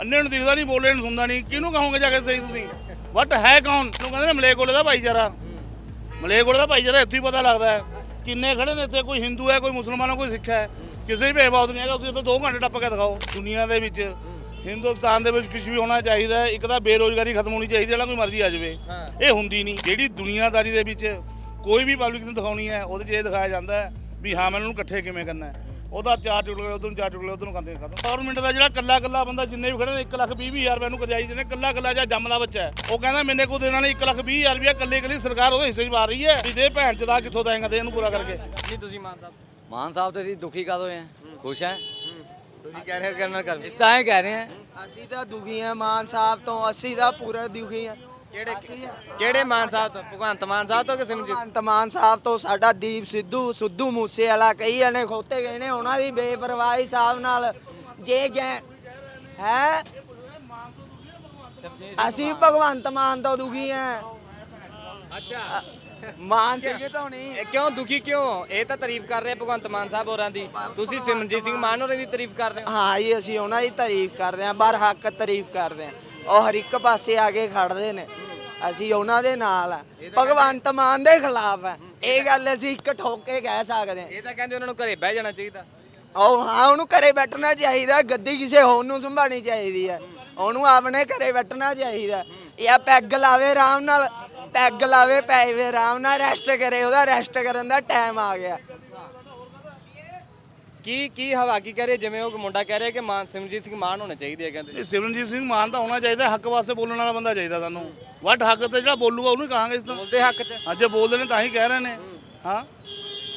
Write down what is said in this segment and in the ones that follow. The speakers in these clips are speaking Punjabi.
ਅੰਨੇ ਨੂੰ ਦਿਖਦਾ ਨਹੀਂ ਬੋਲੇ ਨੂੰ ਸੁਣਦਾ ਨਹੀਂ। ਕਿਹਨੂੰ ਕਹੋਗੇ ਜਾ ਕੇ ਸਹੀ ਤੁਸੀਂ? ਵਟ ਹੈ ਕੌਣ? ਨੂੰ ਕਹਿੰਦੇ ਨੇ? ਮਲੇਕੋਲੇ ਦਾ ਭਾਈਚਾਰਾ। ਮਲੇਕੋਲੇ ਦਾ ਭਾਈਚਾਰਾ ਇੱਥੇ ਹੀ ਪਤਾ ਲੱਗਦਾ ਹੈ। ਕਿੰਨੇ ਖੜੇ ਨੇ ਇੱਥੇ? ਕੋਈ ਹਿੰਦੂ ਹੈ ਕੋਈ ਮੁਸਲਮਾਨ ਹੈ ਕੋਈ ਸਿੱਖ ਹੈ। ਕਿਸੇ ਵੀ ਭੇਦਭਾਵ ਨਹੀਂ ਹੈਗਾ। ਤੁਸੀਂ ਇੱਥੇ 2 ਘੰਟੇ ਟੱਪ ਕੇ ਦਿਖਾਓ ਦੁਨੀਆ ਦੇ ਵਿੱਚ। ਹਿੰਦੁਸਤਾਨ ਦੇ ਵਿੱਚ ਕੁਝ ਵੀ ਹੋਣਾ ਚਾਹੀਦਾ ਹੈ ਇੱਕ ਤਾਂ ਬੇਰੋਜ਼ਗਾਰੀ ਖਤਮ ਹੋਣੀ ਚਾਹੀਦੀ ਜਿਹੜਾ ਕੋਈ ਮਰਜ਼ੀ ਆ ਜਾਵੇ। ਇਹ ਹੁੰਦੀ ਨਹੀਂ। ਜਿਹੜੀ ਦੁਨੀਆਦਾਰੀ ਦੇ ਵਿੱਚ ਕੋਈ ਵੀ ਪਬਲਿਕ ਨੂੰ ਦਿਖਾਉਣੀ ਹੈ ਉਹਦੇ 'ਚ ਇਹ ਦਿਖਾਇਆ ਜਾਂਦਾ ਹੈ ਵੀ ਹਾਂ ਮੈਂ ਇਹਨਾਂ ਨੂੰ ਇਕੱਠੇ ਕਿਵੇਂ ਕਰਨਾ ਹੈ। ਉਹਦਾ ਚਾਰ ਟੁਕੜੇ ਉਧਰ ਨੂੰ ਚਾਰ ਟੁਕੜੇ ਉਧਰ ਨੂੰ ਕਰਦੇ ਖਤਮ। ਗਵਰਨਮੈਂਟ ਦਾ ਜਿਹੜਾ ਕੱਲਾ ਕੱਲਾ ਬੰਦਾ ਜਿੰਨੇ ਵੀ ਖੜੇ ਨੇ 1 ਲੱਖ 20 ਹਜ਼ਾਰ ਰੁਪਏ ਨੂੰ ਕਰਜਾਈ ਦਿੰਦੇ ਕੱਲਾ ਕੱਲਾ ਜਾਂ ਜੰਮਦਾ ਬੱਚਾ ਹੈ। ਉਹ ਕਹਿੰਦਾ ਮੈਨੇ ਕੋ ਦੇਣਾ ਨਹੀਂ 1 ਲੱਖ 20 ਹਜ਼ਾਰ ਰੁਪਏ ਕੱਲੇ ਕੱਲੇ ਸਰਕਾਰ ਉਹਦੇ ਹਿੱਸੇ 'ਚ ਪਾ ਰਹੀ ਹੈ। ਵੀ ਦੇ ਭੈਣ ਚ ਦਾ ਕਿੱਥੋਂ ਦੇਂਗਾ ਦੇ ਇਹਨੂੰ ਪੂਰਾ ਕਰਕੇ। ਨਹੀਂ ਤੁਸੀਂ ਮਾਨ ਸਾਹਿਬ। ਮਾਨ ਸਾਹਿਬ ਤੇ ਅਸੀਂ ਦੁਖੀ ਕਦੋਂ ਹੈ? ਖੁਸ਼ ਹੈ? ਤੁਸੀਂ ਕਹਿ ਰਹੇ ਹੋ ਕਰਨਲ ਕਰ ਇਸ ਤਾਂ ਇਹ ਕਹਿ ਰਹੇ ਹੈ। ਅਸੀਂ ਤਾਂ ਦੁਖੀ ਆ ਮਾਨ ਸਾਹਿਬ ਤੋਂ ਅਸੀਂ ਤਾਂ ਪੂਰਾ ਦੁਖੀ ਆ ਕਿਹੜੇ ਕਿਹੜੇ ਮਾਨ ਸਾਹਿਬ ਤੋਂ? ਭਗਵੰਤ ਮਾਨ ਸਾਹਿਬ ਤੋਂ ਕਿ ਸਿਮਰਜੀਤ ਭਗਵੰਤ ਮਾਨ ਸਾਹਿਬ ਤੋਂ ਸਾਡਾ ਦੀਪ ਸਿੱਧੂ ਸਿੱਧੂ ਮੂਸੇ ਵਾਲਾ ਕਈ ਜਣੇ ਖੋਤੇ ਗਏ ਨੇ ਉਹਨਾਂ ਦੀ ਬੇਪਰਵਾਹੀ ਸਾਹਿਬ ਨਾਲ ਜੇ ਗਏ। ਹੈ? ਅਸੀਂ ਭਗਵੰਤ ਮਾਨ ਤੋਂ ਦੁਖੀ ਆ ਅੱਛਾ। ਮਾਨ ਸਿੰਘ ਤੋਂ ਨਹੀਂ। ਇਹ ਕਿਉਂ ਦੁਖੀ ਕਿਉਂ? ਇਹ ਤਾਂ ਤਾਰੀਫ ਕਰ ਰਹੇ ਭਗਵੰਤ ਮਾਨ ਸਾਹਿਬ ਹੋਰਾਂ ਦੀ। ਤੁਸੀਂ ਸਿਮਰਜੀਤ ਸਿੰਘ ਮਾਨ ਹੋਰਾਂ ਦੀ ਤਾਰੀਫ ਕਰ ਰਹੇ ਹੋ। ਹਾਂ ਜੀ ਅਸੀਂ ਉਹਨਾਂ ਦੀ ਤਾਰੀਫ ਕਰਦੇ ਹਾਂ ਬਰ ਹੱਕ ਤਾਰੀਫ ਕਰਦੇ ਹਾਂ। ਉਹ ਹਰ ਇੱਕ ਪਾਸੇ ਆ ਕੇ ਖੜਦੇ ਨੇ। ਅਸੀਂ ਉਹਨਾਂ ਦੇ ਨਾਲ ਆ। ਭਗਵੰਤ ਮਾਨ ਦੇ ਖਿਲਾਫ ਹੈ ਇਹ ਗੱਲ ਅਸੀਂ ਇੱਕ ਠੋਕ ਕਹਿ ਸਕਦੇ ਹਾਂ। ਇਹ ਤਾਂ ਕਹਿੰਦੇ ਉਹਨਾਂ ਨੂੰ ਘਰੇ ਬਹਿ ਜਾਣਾ ਚਾਹੀਦਾ। ਉਹ ਹਾਂ ਉਹਨੂੰ ਘਰੇ ਬੈਠਣਾ ਚਾਹੀਦਾ। ਗੱਦੀ ਕਿਸੇ ਹੋਰ ਨੂੰ ਸੰਭਾਣੀ ਚਾਹੀਦੀ ਹੈ ਉਹਨੂੰ ਆਪਣੇ ਘਰੇ ਬੈਠਣਾ ਚਾਹੀਦਾ। ਇਹ ਪੈਗ ਲਾਵੇ ਆਰਾਮ ਨਾਲ ਪੈਗ ਲਾਵੇ ਪੈਵੇ ਆਰਾਮ ਨਾਲ ਰੈਸਟ ਕਰੇ। ਉਹਦਾ ਰੈਸਟ ਕਰਨ ਦਾ ਟਾਈਮ ਆ ਗਿਆ। ਕੀ ਕੀ ਹਵਾ ਕੀ ਕਹਿ ਰਹੇ ਜਿਵੇਂ ਉਹ ਮੁੰਡਾ ਕਹਿ ਰਿਹਾ ਕਿ ਮਾਨ ਸਿਮਰਜੀਤ ਸਿੰਘ ਮਾਨ ਹੋਣੇ ਚਾਹੀਦੇ ਆ ਕਹਿੰਦੇ। ਇਹ ਸਿਮਰਨਜੀਤ ਸਿੰਘ ਮਾਨ ਤਾਂ ਹੋਣਾ ਚਾਹੀਦਾ ਹੱਕ ਵਾਸਤੇ ਬੋਲਣ ਵਾਲਾ ਬੰਦਾ ਚਾਹੀਦਾ ਸਾਨੂੰ। ਵਟ ਹੱਕ ਤੇ ਜਿਹੜਾ ਬੋਲੂਗਾ ਉਹਨੂੰ ਹੀ ਕਹਾਂਗੇ ਇਸ ਤੋਂ। ਬੋਲਦੇ ਹੱਕ 'ਚ। ਅੱਜ ਬੋਲਦੇ ਨੇ ਤਾਂ ਹੀ ਕਹਿ ਰਹੇ ਨੇ। ਹਾਂ।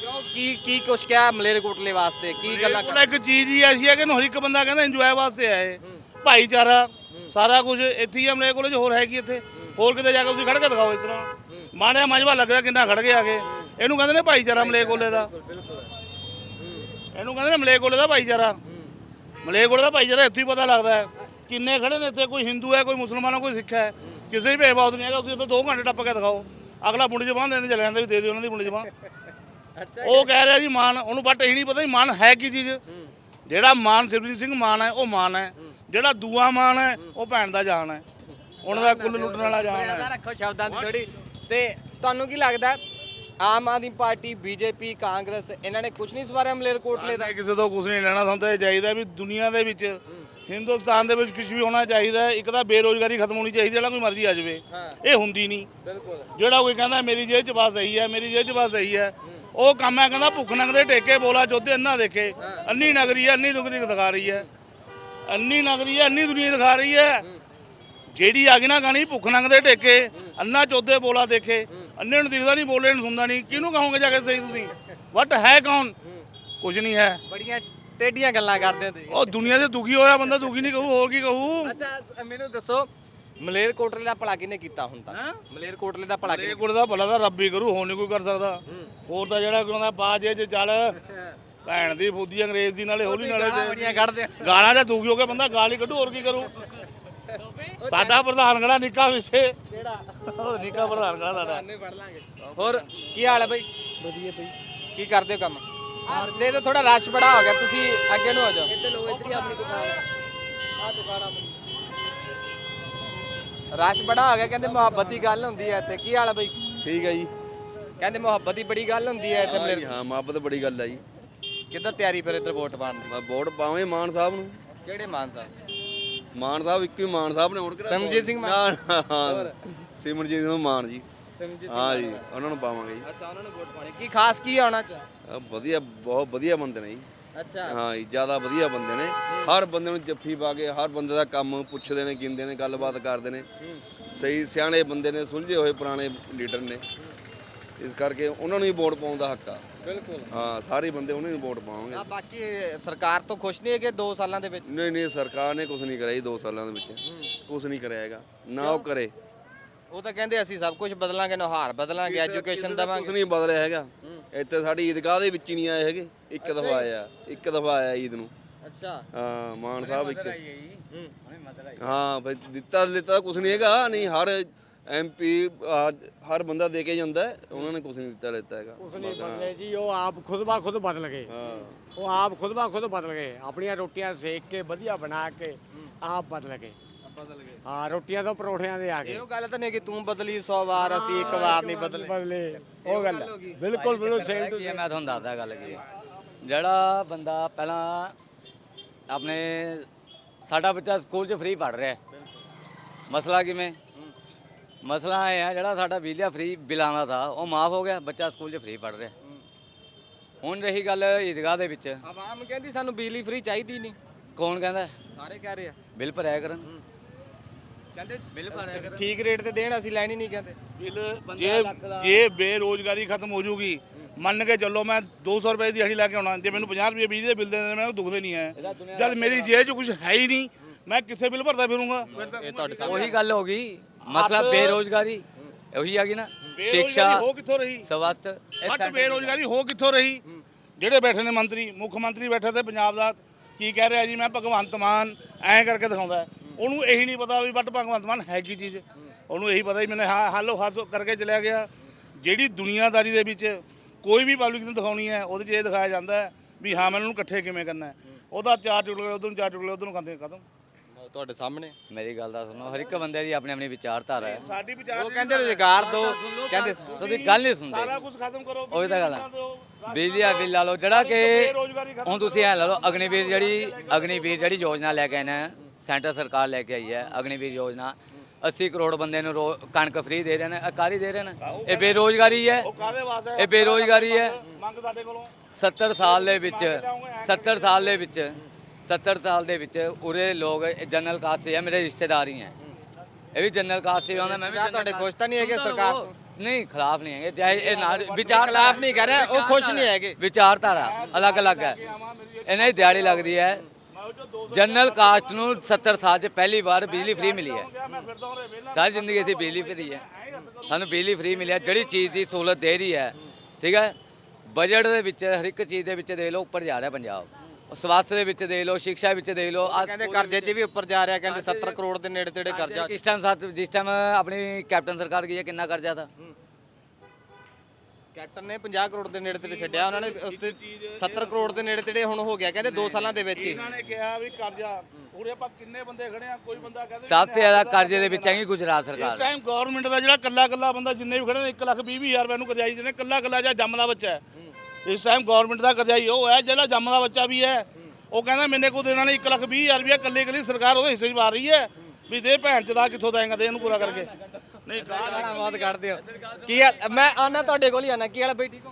ਕਿਉਂ? ਕੀ ਕੀ ਕੁਛ ਕਿਹਾ ਮਲੇਰਕੋਟਲੇ ਵਾਸਤੇ? ਕੀ ਗੱਲਾਂ ਕੋਲ ਇੱਕ ਚੀਜ਼ ਹੀ ਐਸੀ ਹੈ ਕਿ ਹਰ ਇੱਕ ਬੰਦਾ ਕਹਿੰਦਾ ਇੰਜੋਏ ਵਾਸਤੇ ਆਏ। ਭਾਈਚਾਰਾ ਸਾਰਾ ਕੁਝ ਇੱਥੇ ਹੀ ਹਮਲੇ ਕੋਲ ਹੋਰ ਹੈ ਕੀ ਇੱਥੇ? ਹੋਰ ਕਿਤੇ ਜਾ ਕੇ ਤੁਸੀਂ ਖੜ ਕੇ ਦਿਖਾਓ ਇਸ ਤਰ੍ਹਾਂ। ਮਾਣਿਆ ਮਜਬਾ ਲੱਗਦਾ ਕਿੰਨਾ ਖੜ ਕੇ ਆ ਕੇ ਇਹਨੂੰ ਕਹਿੰਦੇ ਨੇ ਭਾਈਚਾਰਾ ਮਲੇ ਕੋਲੇ ਦਾ। ਇਹਨੂੰ ਕਹਿੰਦੇ ਨੇ ਮਲੇ ਕੋਲੇ ਦਾ ਭਾਈਚਾਰਾ। ਮਲੇ ਕੋਲੇ ਦਾ ਭਾਈਚਾਰਾ ਇੱਥੇ ਹੀ ਪਤਾ ਲੱਗਦਾ ਹੈ। ਕਿੰਨੇ ਖੜੇ ਨੇ ਇੱਥੇ ਕੋਈ ਹਿੰਦੂ ਹੈ ਕੋਈ ਮੁਸਲਮਾਨ ਹੈ ਕੋਈ ਸਿੱਖ ਹੈ। ਕਿਸੇ ਵੀ ਭੇਦਭਾਵ ਨਹੀਂ ਹੈਗਾ ਤੁਸੀਂ ਇੱਥੇ 2 ਘੰਟੇ ਟੱਪ ਕੇ ਦਿਖਾਓ। ਅਗਲਾ ਬੁੰਡੀ ਜ਼ਬਾਨ ਦੇਣ ਚਲੇ ਜਾਂਦਾ ਵੀ ਦੇ ਦਿਓ ਉਹਨਾਂ ਦੀ ਬੁੰਡੀ ਜ਼ਬਾਨ ਉਹ ਕਹਿ ਰਿਹਾ ਜੀ ਮਾਨ ਉਹਨੂੰ ਬਟ ਇਹ ਨਹੀਂ ਪਤਾ ਵੀ ਮਾਨ ਹੈ ਕੀ ਚੀਜ਼। ਜਿਹੜਾ ਮਾਨ ਸਿਮਰਜੀਤ ਸਿੰਘ ਮਾਨ ਹੈ ਉਹ ਮਾਨ ਹੈ। ਜਿਹੜਾ ਦੂਆ ਮਾਨ ਹੈ ਉਹ ਭੈਣ ਦਾ ਜਾਨ ਹੈ। ਉਹਨਾਂ ਦਾ ਕੁੱਲ ਲੁੱਟਣ ਵਾਲਾ ਜਾਨ ਹੈ। ਰੱਖੋ ਸ਼ਬਦਾਂ ਦੀ ਥੋੜੀ ਤੇ ਤੁਹਾਨੂੰ ਕੀ ਲੱਗਦਾ ਆਮ ਆਦਮੀ ਪਾਰਟੀ ਬੀਜੇਪੀ ਕਾਂਗਰਸ ਇਹਨਾਂ ਨੇ ਕੁਝ ਨਹੀਂ ਸਵਾਰਿਆ ਮਲੇਰਕੋਟਲੇ ਦਾ। ਮੈਂ ਕਿਸੇ ਤੋਂ ਕੁਝ ਨਹੀਂ ਲੈਣਾ ਸਾਨੂੰ ਤਾਂ ਇਹ ਚਾਹੀਦਾ ਵੀ ਦੁਨੀਆ ਦੇ ਵਿੱਚ ਹਿੰਦੁਸਤਾਨ ਦੇ ਵਿੱਚ ਕੁਝ ਵੀ ਹੋਣਾ ਚਾਹੀਦਾ ਹੈ। ਇੱਕ ਤਾਂ ਬੇਰੋਜ਼ਗਾਰੀ ਖਤਮ ਹੋਣੀ ਚਾਹੀਦੀ ਜਿਹੜਾ ਕੋਈ ਮਰਜ਼ੀ ਆ ਜਾਵੇ। ਇਹ ਹੁੰਦੀ ਨਹੀਂ। ਬਿਲਕੁਲ। ਜਿਹੜਾ ਕੋਈ ਕਹਿੰਦਾ ਮੇਰੀ ਜੇਬ 'ਚ ਬਸ ਸਹੀ ਹੈ ਮੇਰੀ ਜੇਬ 'ਚ ਬਸ ਸਹੀ ਹੈ। ਉਹ ਕੰਮ ਹੈ ਕਹਿੰਦਾ ਭੁੱਖ ਨੰਗਦੇ ਟੇਕੇ ਬੋਲਾ ਜੋਧੇ ਅੰਨਾ ਦੇਖੇ। ਅੰਨੀ ਨਗਰੀ ਹੈ ਅੰਨੀ ਦੁਗਰੀ ਦਿਖਾ ਰਹੀ ਹੈ। ਅੰਨੀ ਨਗਰੀ ਹੈ ਅੰਨੀ ਦੁਨੀਆ ਦਿਖਾ ਰਹੀ ਹੈ। ਜਿਹੜੀ ਆ ਗਈ ਨਾ ਗਾਣੀ ਭੁੱਖ ਨੰਗਦੇ ਟੇਕੇ ਅੰਨਾ ਚੋਦੇ ਬੋਲਾ ਦੇਖੇ। ਅੰਨੇ ਨੂੰ ਦਿਖਦਾ ਨਹੀਂ ਬੋਲੇ ਨੂੰ ਸੁਣਦਾ ਨਹੀਂ। ਕਿਹਨੂੰ ਕਹੋਗੇ ਜਾ ਕੇ ਸਹੀ ਤੁਸੀਂ? ਵਟ ਹੈ ਕੌਣ? ਕੁਝ ਨਹੀਂ ਹੈ। ਬੜੀਆਂ ਟੇਡੀਆਂ ਗੱਲਾਂ ਕਰਦੇ ਹੋ ਤੁਸੀਂ। ਉਹ ਦੁਨੀਆ ਦੇ ਦੁਖੀ ਹੋਇਆ ਬੰਦਾ ਦੁਖੀ ਨਹੀਂ ਕਹੂ ਹੋਰ ਕੀ ਕਹੂ? ਅੱਛਾ ਮੈਨੂੰ ਦੱਸੋ ਮਲੇਰਕੋਟਲੇ ਦਾ ਭਲਾ ਕਿਹਨੇ ਕੀਤਾ ਹੁਣ ਤੱਕ? ਮਲੇਰਕੋਟਲੇ ਦਾ ਭਲਾ ਕਿਹਨੇ ਗੁੜ ਦਾ ਭਲਾ ਤਾਂ ਰੱਬ ਹੀ ਕਰੂ ਹੋਰ ਨਹੀਂ ਕੋਈ ਕਰ ਸਕਦਾ। ਹੋਰ ਤਾਂ ਜਿਹੜਾ ਕਹਿੰਦਾ ਬਾਜੇ ਚ ਚੱਲ ਭੈਣ ਦੀ ਫੁੱਦੀ ਅੰਗਰੇਜ਼ ਦੀ ਨਾਲੇ ਹੋਲੀ ਨਾਲੇ ਕੱਢਦੇ ਗਾਲਾਂ ਜਾਂ ਦੁਖੀ ਹੋ ਕੇ ਬੰਦਾ ਗਾਲ ਹੀ ਕੱਢੂ ਹੋਰ ਕੀ ਕਰੂ? ਸਾਡਾ ਪ੍ਰਧਾਨ ਖੜਾ ਨਿੱਕਾ ਵਿਸ਼ੇ। ਕਿਹੜਾ? ਉਹ ਨਿੱਕਾ ਪ੍ਰਧਾਨ ਖੜਾ ਸਾਡਾ? ਨਹੀਂ ਪੜ ਲਾਂਗੇ। ਹੋਰ ਕੀ ਹਾਲ ਹੈ ਬਈ? ਵਧੀਆ ਬਈ। ਕੀ ਕਰਦੇ ਹੋ ਕੰਮ? ਦੇ ਤਾਂ ਥੋੜਾ ਰਸ਼ ਬੜਾ ਹੋ ਗਿਆ ਤੁਸੀਂ ਅੱਗੇ ਨੂੰ ਆ ਜਾਓ। ਇੱਧਰ ਲੋ ਇੱਧਰ ਆਪਣੀ ਦੁਕਾਨ। ਆ ਦੁਕਾਨ ਆਪਣੀ। ਰਸ਼ ਬੜਾ ਹੋ ਗਿਆ ਕਹਿੰਦੇ ਮੁਹੱਬਤ ਦੀ ਗੱਲ ਹੁੰਦੀ ਹੈ ਇੱਥੇ। ਕੀ ਹਾਲ ਹੈ ਬਈ? ਠੀਕ ਹੈ ਜੀ। ਕਹਿੰਦੇ ਮੁਹੱਬਤ ਦੀ ਬੜੀ ਗੱਲ ਹੁੰਦੀ ਹੈ ਇੱਥੇ ਹਾਂ ਮਲੇਰ ਹਾਂ ਮੁਹੱਬਤ ਬੜੀ ਗੱਲ ਆ ਜੀ। ਕਿੱਦਾਂ ਤਿਆਰੀ ਫਿਰ ਇੱਧਰ ਵੋਟ ਪਾਉਣ ਦੀ? ਮੈਂ ਵੋਟ ਪਾਵੇਂ ਮਾਨ ਸਾਹਿਬ ਨੂੰ। ਕਿਹੜੇ ਮਾਨ ਸਾਹਿਬ? ਮਾਨ ਸਾਹਿਬ ਇੱਕੋ ਹੀ ਮਾਨ ਸਾਹਿਬ ਨੇ ਹੋਰ ਕਿਹੜਾ ਸਿਮਰਜੀਤ ਸਿੰਘ ਮਾਨ। ਨਾ, ਨਾ, ਸਿਮਰਜੀਤ ਸਿੰਘ ਮਾਨ ਜੀ। ਸਿਮਰਜੀਤ ਹਾਂ ਜੀ ਉਹਨਾਂ ਨੂੰ ਪਾਵਾਂਗੇ ਜੀ। ਅੱਛਾ ਉਹਨਾਂ ਨੂੰ ਵੋਟ ਪਾਣੀ। ਕੀ ਖਾਸ ਕੀ ਆਉਣਾ ਚ? ਆਹ ਵਧੀਆ ਬਹੁਤ ਵਧੀਆ ਬੰਦੇ ਨੇ ਜੀ। ਅੱਛਾ। ਹਾਂ ਜੀ ਜ਼ਿਆਦਾ ਵਧੀਆ ਬੰਦੇ ਨੇ। ਹਰ ਬੰਦੇ ਨੂੰ ਜੱਫੀ ਪਾ ਕੇ ਹਰ ਬੰਦੇ ਦਾ ਕੰਮ ਪੁੱਛਦੇ ਨੇ ਗਿੰਦੇ ਨੇ ਗੱਲਬਾਤ ਕਰਦੇ ਨੇ। ਸਹੀ ਸਿਆਣੇ ਬੰਦੇ ਨੇ ਸੁਲਝੇ ਹੋਏ ਪੁਰਾਣੇ ਲੀਡਰ ਨੇ। ਇਸ ਕਰਕੇ ਉਹਨਾਂ ਨੂੰ ਹੀ ਵੋਟ ਪਾਉਣ ਦਾ ਹੱਕ ਆ। ਬਿਲਕੁਲ। ਹਾਂ ਸਾਰੇ ਬੰਦੇ ਉਹਨਾਂ ਨੂੰ ਵੋਟ ਪਾਵਾਂਗੇ ਆ ਬਾਕੀ ਸਰਕਾਰ ਤੋਂ ਖੁਸ਼ ਨਹੀਂ ਹੈਗੇ 2 ਸਾਲਾਂ ਦੇ ਵਿੱਚ? ਨਹੀਂ ਨਹੀਂ ਸਰਕਾਰ ਨੇ ਕੁਝ ਨਹੀਂ ਕਰਿਆ ਜੀ 2 ਸਾਲਾਂ ਦੇ ਵਿੱਚ। ਕੁਝ ਨਹੀਂ ਕਰਿਆ ਹੈਗਾ। ਨਾ ਉਹ ਕਰੇ। ਉਹ ਤਾਂ ਕਹਿੰਦੇ ਅਸੀਂ ਸਭ ਕੁਝ ਬਦਲਾਂਗੇ ਨੁਹਾਰ ਬਦਲਾਂਗੇ ਐਜੂਕੇਸ਼ਨ ਕੁਝ ਦਵਾਂਗੇ। ਨਹੀਂ ਬਦਲਿਆ ਹੈਗਾ। ਇੱਥੇ ਸਾਡੀ ਈਦਗਾਹ ਦੇ ਵਿੱਚ ਹੀ ਨਹੀਂ ਆਏ ਹੈਗੇ। ਇੱਕ ਦਫਾ ਆਇਆ ਇੱਕ ਦਫਾ ਆਇਆ ਈਦ ਨੂੰ। ਅੱਛਾ। ਹਾਂ ਮਾਨ ਸਾਹਿਬ ਇੱਕ। ਹਾਂ ਫਿਰ ਦਿੱਤਾ ਲਿੱਤਾ ਕੁਝ ਨਹੀਂ ਹੈਗਾ। ਨਹੀਂ ਹਰ ਐਮਪੀ ਹਰ ਬੰਦਾ ਦੇ ਕੇ ਜਾਂਦਾ ਹੈ, ਉਹਨਾਂ ਨੇ ਕੁਝ ਨਹੀਂ ਦਿੱਤਾ ਲਿੱਤਾ ਹੈਗਾ ਬਸ, ਹਾਂ। ਬਦਲੇ ਜੀ ਉਹ ਆਪ ਖੁਦ ਬਾ ਖੁਦ ਬਦਲ ਗਏ। ਹਾਂ। ਉਹ ਆਪ ਖੁਦ ਬਾ ਖੁਦ ਬਦਲ ਗਏ। ਆਪਣੀਆਂ ਰੋਟੀਆਂ ਸੇਕ ਕੇ ਵਧੀਆ ਬਣਾ ਕੇ ਆਪ ਬਦਲ ਗਏ। ਬਦਲ ਗਏ ਹਾਂ ਰੋਟੀਆਂ ਤੋਂ ਪਰੌਠਿਆਂ ਦੇ ਆ ਗਏ। ਇਹੋ ਗੱਲ ਤਾਂ ਨਹੀਂ ਕਿ ਤੂੰ ਬਦਲੀ 100 ਵਾਰ ਅਸੀਂ ਇੱਕ ਵਾਰ ਨਹੀਂ ਬਦਲੇ। ਬਦਲੇ। ਉਹ ਗੱਲ ਹੈ। ਬਿਲਕੁਲ ਬਿਲਕੁਲ ਸੇਮ ਟੂ ਕੀ ਹੈ, ਮੈਂ ਤੁਹਾਨੂੰ ਦੱਸਦਾ ਗੱਲ ਕੀ ਹੈ। ਜਿਹੜਾ ਬੰਦਾ ਪਹਿਲਾਂ ਆਪਣੇ ਸਾਡਾ ਬੱਚਾ ਸਕੂਲ 'ਚ ਫ੍ਰੀ ਪੜ ਰਿਹਾ ਹੈ। ਮਸਲਾ ਕਿਵੇਂ? ਮਸਲਾ ਇਹ ਹੈ ਜਿਹੜਾ ਸਾਡਾ ਬਿਜਲੀ ਫ੍ਰੀ ਬਿਲਾਂ ਦਾ ਥਾ ਉਹ ਮਾਫ ਹੋ ਗਿਆ ਬੱਚਾ ਸਕੂਲ 'ਚ ਫ੍ਰੀ ਪੜ ਰਿਹਾ। ਹੁਣ ਰਹੀ ਗੱਲ ਈਦਗਾਹ ਦੇ ਵਿੱਚ। ਆਵਾਮ ਕਹਿੰਦੀ ਸਾਨੂੰ ਬਿਜਲੀ ਫ੍ਰੀ ਚਾਹੀਦੀ ਨਹੀਂ। ਕੌਣ ਕਹਿੰਦਾ? ਸਾਰੇ ਕਹਿ ਰਹੇ ਆ। ਬਿੱਲ ਭਰਿਆ ਕਰਨ। ਕਹਿੰਦੇ ਬਿੱਲ ਭਰਿਆ ਕਰਨ। ਠੀਕ ਰੇਟ ਤੇ ਦੇਣ ਅਸੀਂ ਲੈਣੀ ਨਹੀਂ ਕਹਿੰਦੇ। ਬਿੱਲ ਜੇ ਜੇ ਬੇਰੋਜ਼ਗਾਰੀ ਖਤਮ ਹੋ ਜੂਗੀ ਮੰਨ ਕੇ ਚੱਲੋ ਮੈਂ 200 ਰੁਪਏ ਦੀ ਦਿਹਾੜੀ ਲੈ ਕੇ ਆਉਣਾ ਜੇ ਮੈਨੂੰ 50 ਰੁਪਏ ਬਿਜਲੀ ਦੇ ਬਿੱਲ ਦੇ ਦੇਣੇ ਮੈਨੂੰ ਦੁਖਦੇ ਨਹੀਂ ਹੈ। ਜਦ ਮੇਰੀ ਜੇਬ 'ਚ ਕੁਝ ਹੈ ਹੀ ਨਹੀਂ ਮੈਂ ਕਿੱਥੇ ਬਿੱਲ ਭਰਦਾ ਫਿਰੂੰਗਾ। ਇਹ ਤੁਹਾਡੇ ਉਹੀ ਗੱਲ ਹੋ ਗਈ। ਮਸਲਾ ਬੇਰੋਜ਼ਗਾਰੀ। ਉਹੀ ਆ ਗਈ ਨਾ। ਸਿੱਖਿਆ ਹੋ ਕਿੱਥੋਂ ਰਹੀ? ਸਵਸਥ ਇਹ ਹੱਟ ਸਾਡੇ- ਬੇਰੋਜ਼ਗਾਰੀ ਹੋ ਕਿੱਥੋਂ ਰਹੀ? ਜਿਹੜੇ ਬੈਠੇ ਨੇ ਮੰਤਰੀ ਮੁੱਖ ਮੰਤਰੀ ਬੈਠੇ ਤੇ ਪੰਜਾਬ ਦਾ ਕੀ ਕਹਿ ਰਿਹਾ ਜੀ? ਮੈਂ ਭਗਵੰਤ ਮਾਨ ਐਂ ਕਰਕੇ ਦਿਖਾਉਂਦਾ। ਉਹਨੂੰ ਇਹੀ ਨਹੀਂ ਪਤਾ ਵੀ ਬਟ ਭਗਵੰਤ ਮਾਨ ਹੈ ਕੀ ਚੀਜ਼। ਉਹਨੂੰ ਇਹੀ ਪਤਾ ਹੀ ਮੈਨੇ ਹੱਲੋ ਹੱਸ ਕਰਕੇ ਚਲਿਆ ਗਿਆ। ਜਿਹੜੀ ਦੁਨੀਆਦਾਰੀ ਦੇ ਵਿੱਚ ਕੋਈ ਵੀ ਪਬਲਿਕ ਨੂੰ ਦਿਖਾਉਣੀ ਹੈ ਉਹਦੇ 'ਚ ਇਹ ਦਿਖਾਇਆ ਜਾਂਦਾ ਹੈ ਵੀ ਹਾਂ ਮੈਨੂੰ ਇਕੱਠੇ ਕਿਵੇਂ ਕਰਨਾ ਹੈ। ਉਹਦਾ ਚਾਰ ਟੁਕੜੇ ਉਧਰ ਨੂੰ ਚਾਰ ਟੁਕੜੇ ਉਧਰ ਨੂੰ ਖਤਮ। ਤੁਹਾਡੇ ਸਾਹਮਣੇ? ਮੇਰੀ ਗੱਲ ਦਾ ਸੁਣੋ ਹਰ ਇੱਕ ਬੰਦੇ ਦੀ ਆਪਣੀ ਆਪਣੀ ਵਿਚਾਰਧਾਰਾ ਹੈ। ਸਾਡੀ ਵਿਚਾਰ ਉਹ ਕਹਿੰਦੇ ਰੁਜ਼ਗਾਰ ਦੋ ਕਹਿੰਦੇ ਤੁਸੀਂ ਗੱਲ ਨਹੀਂ ਸੁਣਦੇ। ਸਾਰਾ ਕੁਝ ਖਤਮ ਕਰੋ ਉਹੀ ਤਾਂ ਗੱਲ ਬਿਜਲੀ ਦਾ ਬਿੱਲ ਲਾ ਲਓ ਜਿਹੜਾ ਕਿ ਹੁਣ ਤੁਸੀਂ ਐ ਲਾ ਲਓ ਅਗਨੀਵੀਰ ਜਿਹੜੀ ਅਗਨੀਵੀਰ ਜਿਹੜੀ ਯੋਜਨਾ ਲੈ ਕੇ ਆਏ ਨੇ ਸੈਂਟਰ ਸਰਕਾਰ ਲੈ ਕੇ ਆਈ ਹੈ ਅਗਨੀਵੀਰ ਯੋਜਨਾ। 80 ਕਰੋੜ ਬੰਦੇ ਨੂੰ ਰੋ- ਕਣਕ ਫ੍ਰੀ ਦੇ ਰਹੇ ਨੇ ਅਕਾਲੀ ਦੇ ਰਹੇ ਨੇ? ਇਹ ਬੇਰੋਜ਼ਗਾਰੀ ਹੈ। ਇਹ ਬੇਰੋਜ਼ਗਾਰੀ ਹੈ। ਮੰਗ ਸਾਡੇ ਕੋਲੋਂ। 70 ਸਾਲ ਦੇ ਵਿੱਚ 70 ਸਾਲ ਦੇ ਵਿੱਚ 70 ਸਾਲ ਦੇ ਵਿੱਚ ਉਰੇ ਲੋਕ ਜਨਰਲ ਕਾਸਟ ਹੈ ਮੇਰੇ ਰਿਸ਼ਤੇਦਾਰ ਹੀ ਹੈ। ਇਹ ਵੀ ਜਨਰਲ ਕਾਸਟ ਹੀ ਆਉਂਦਾ ਮੈਂ ਵੀ ਤੁਹਾਡੇ ਖੁਸ਼ ਤਾਂ ਨਹੀਂ ਹੈਗੇ ਸਰਕਾਰ। ਤੋਂ? ਨਹੀਂ ਖਿਲਾਫ ਨਹੀਂ ਹੈਗੇ। ਚਾਹੇ ਇਹ ਨਾਲ ਵਿਚਾਰ ਖਿਲਾਫ ਨਹੀਂ ਕਰ ਰਿਹਾ, ਉਹ ਖੁਸ਼ ਨਹੀਂ ਹੈਗੇ। ਵਿਚਾਰਧਾਰਾ ਅਲੱਗ-ਅਲੱਗ ਹੈ। ਇਹਨਾਂ ਦੀ ਦਿਹਾੜੀ ਲੱਗਦੀ ਹੈ। ਜਨਰਲ ਕਾਸਟ ਨੂੰ 70 ਸਾਲ 'ਚ ਪਹਿਲੀ ਵਾਰ ਬਿਜਲੀ ਫ੍ਰੀ ਮਿਲੀ ਹੈ। ਸਾਰੀ ਜ਼ਿੰਦਗੀ ਅਸੀਂ ਬਿਜਲੀ ਫ੍ਰੀ ਹੈ। ਸਾਨੂੰ ਬਿਜਲੀ ਫ੍ਰੀ ਮਿਲਿਆ ਜਿਹੜੀ ਚੀਜ਼ ਦੀ ਸਹੂਲਤ ਦੇ ਰਹੀ ਹੈ ਠੀਕ ਹੈ ਬਜਟ ਦੇ ਵਿੱਚ ਹਰ ਇੱਕ ਚੀਜ਼ ਦੇ ਵਿੱਚ ਦੇ ਲਓ ਉੱਪਰ ਜਾ ਰਿਹਾ ਪੰਜਾਬ। ਸਵਾਸਥ ਦੇ ਵਿੱਚ ਦੇ ਲਓ ਸਿੱਖਿਆ ਵਿੱਚ ਦੇ ਲਓ। ਆਹ ਕਹਿੰਦੇ ਕਰਜ਼ੇ 'ਚ ਵੀ ਉੱਪਰ ਜਾ ਰਿਹਾ ਕਹਿੰਦੇ 70 ਕਰੋੜ ਦੇ ਨੇੜੇ ਤੇੜੇ ਕਰਜ਼ਾ। ਕਿਸ ਟਾਈਮ ਸਾਥ ਜਿਸ ਟਾਈਮ ਆਪਣੀ ਕੈਪਟਨ ਸਰਕਾਰ ਗਈ ਹੈ ਕਿੰਨਾ ਕਰਜ਼ਾ ਥਾ ਕੈਪਟਨ ਨੇ 50 ਕਰੋੜ ਦੇ ਨੇੜੇ ਤੇੜੇ ਛੱਡਿਆ ਉਹਨਾਂ ਨੇ ਉਸ ਤੇ 70 ਕਰੋੜ ਦੇ ਨੇੜੇ ਤੇੜੇ ਹੁਣ ਹੋ ਗਿਆ ਕਹਿੰਦੇ 2 ਸਾਲਾਂ ਦੇ ਵਿੱਚ ਹੀ। ਇਹਨਾਂ ਨੇ ਕਿਹਾ ਵੀ ਕਰਜ਼ਾ ਉਰੇ ਆਪਾਂ ਕਿੰਨੇ ਬੰਦੇ ਖੜੇ ਆ ਕੋਈ ਬੰਦਾ ਕਹਿੰਦੇ ਸਭ ਤੋਂ ਜ਼ਿਆਦਾ ਕਰਜ਼ੇ ਦੇ ਵਿੱਚ ਹੈਗੀ ਗੁਜਰਾਤ ਇਸ ਸਰਕਾਰ ਟਾਈਮ ਗਵਰਨਮੈਂਟ ਦਾ ਜਿਹੜਾ ਕੱਲਾ ਕੱਲਾ ਬੰਦਾ ਜਿੰਨੇ ਵੀ ਖੜੇ ਨੇ 1 ਲੱਖ 20 ਹਜ਼ਾਰ ਰੁਪਏ ਨੂੰ ਕਰਜ਼ਾਈ ਜਿਹਨੇ ਕੱਲਾ ਕੱਲਾ ਜਾਂ ਜੰਮਦਾ ਬੱਚਾ ਹੈ। ਇਸ ਟਾਈਮ ਗਵਰਨਮੈਂਟ ਦਾ ਕਰਜ਼ਾਈ ਉਹ ਹੈ, ਜਿਹੜਾ ਜੰਮਦਾ ਬੱਚਾ ਵੀ ਹੈ। ਉਹ ਕਹਿੰਦਾ ਮੈਨੇ ਕੋ ਦੇਣਾ ਨਹੀਂ 1 ਲੱਖ 20 ਹਜ਼ਾਰ ਰੁਪਏ ਕੱਲੇ ਕੱਲੇ ਸਰਕਾਰ ਉਹਦੇ ਹਿੱਸੇ 'ਚ ਪਾ ਰਹੀ ਹੈ ਵੀ ਦੇ ਭੈਣ ਚ ਦਾ ਕਿੱਥੋਂ ਦੇਂਗਾ ਦੇ ਇਹਨੂੰ ਪੂਰਾ ਕਰਕੇ। ਨਹੀਂ, ਗਾਲ ਗਾਲਾਂ ਕੱਢਦੇ ਹੋ। ਕੀ ਹਾਲ- ਮੈਂ ਆਨਾ ਤੁਹਾਡੇ ਕੋਲ ਹੀ ਆਨਾ, ਕੀ ਹਾਲ ਆ ਬਈ ਠੀਕ ਹੋ